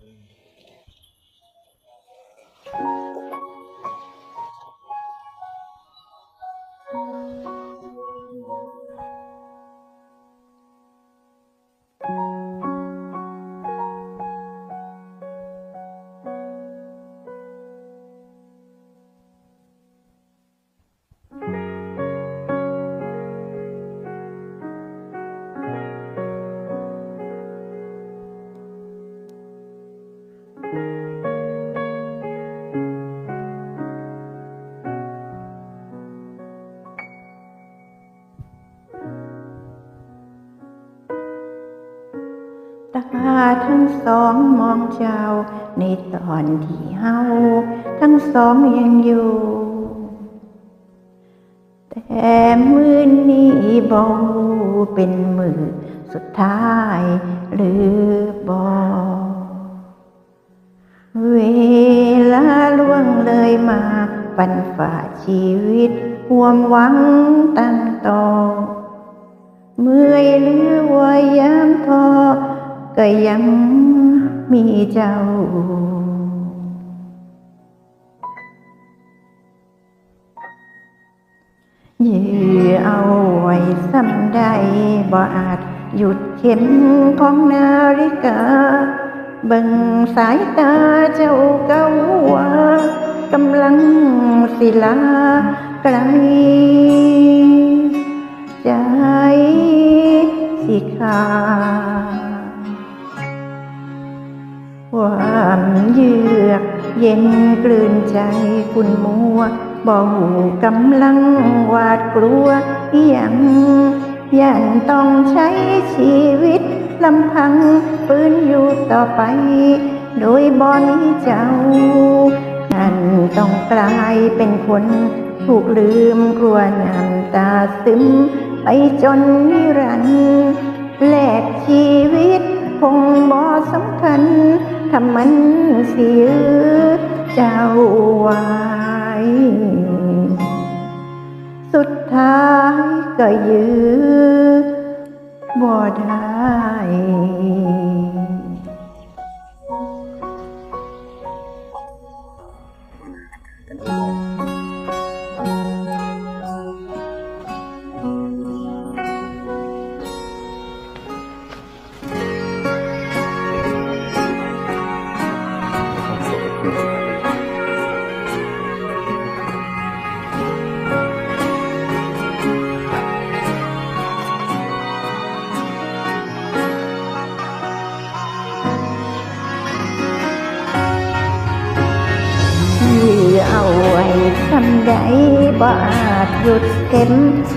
Thank you. าทั้งสองมองเจ้า ในตอนที่เฮาทั้งสองยังอยู่ แต่มือนี้บอเป็นมือสุดท้ายหรือบอเวลาล่วงเลยมาปันฝ่าชีวิตห่วมหวังตั้งต่อเมื่อยหรือ ก็ยังมีเจ้า ยื้อเอาไว้ซ้ำใดบ่อาจหยุดเข็มของนาฬิกา เบิ่งสายตาเจ้าเก้าว่ากำลังสิลาไกลใจสิขาด เยือกเย็นกลืนใจคุณมัวบ่หูกำลังหวาดกลัวอหยังยันต้องใช้ชีวิตลำพังปืนอยู่ต่อไป โดยบ่มีเจ้า นั่นต้องกลายเป็นคนถูกลืมกลัวน้ำตาซึมไปจนนิรันดร์แลกชีวิตคงบ่สำคัญ ถ้ามันเสียเจ้าไว้สุดท้ายก็ยื้อบ่ได้ ทำใดบ่อาจหยุดเข็ม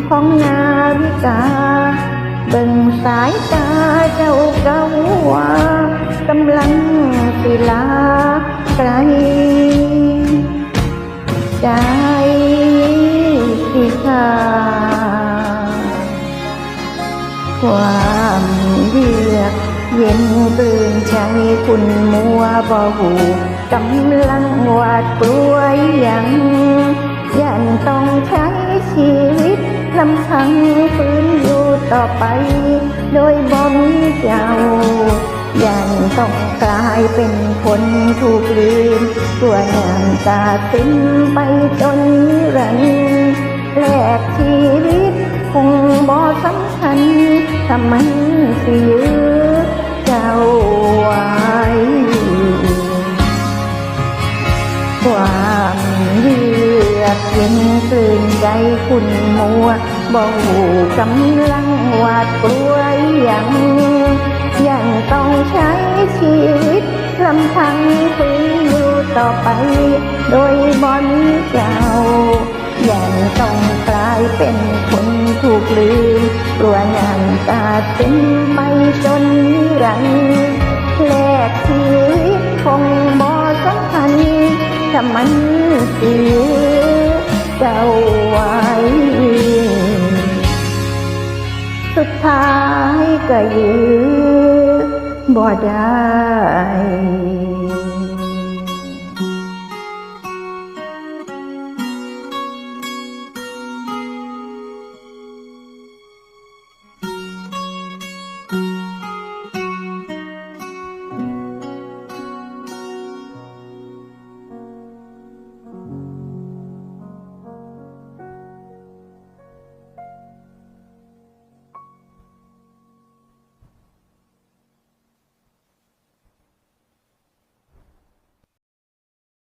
ของนาฬิกา เบิ่งสายตาเจ้าเก่าว่ากำลังสิลาไกลใจสิขาความเยือกเย็นกลืนใจคุณมัวบ่หู กำลังหวาดกลัวอย่างยันต้องใช้ชีวิตลำพังฝืนอยู่ต่อไป โดยบ่มีเจ้ายันต้องกลายเป็นคนถูกลืมตัวน้ำตาซึมไปจนนิรันดร์แลกชีวิตคงบ่สำคัญถ้ามันสิยื้อ คุณมัวบ่หูกำลังหวาดกลัวอย่างยังต้องใช้ชีวิตลำพังฝืนอยู่ต่อไป โดยบ่มีเจ้ายังต้องกลายเป็นคนถูกลืมกลัวน้ำตาซึมไปจนรันแลกชีวิตคงบ่สำคัญถ้ามันเสีย เจ้าไว้ สุดท้ายก็ยื้อบ่ได้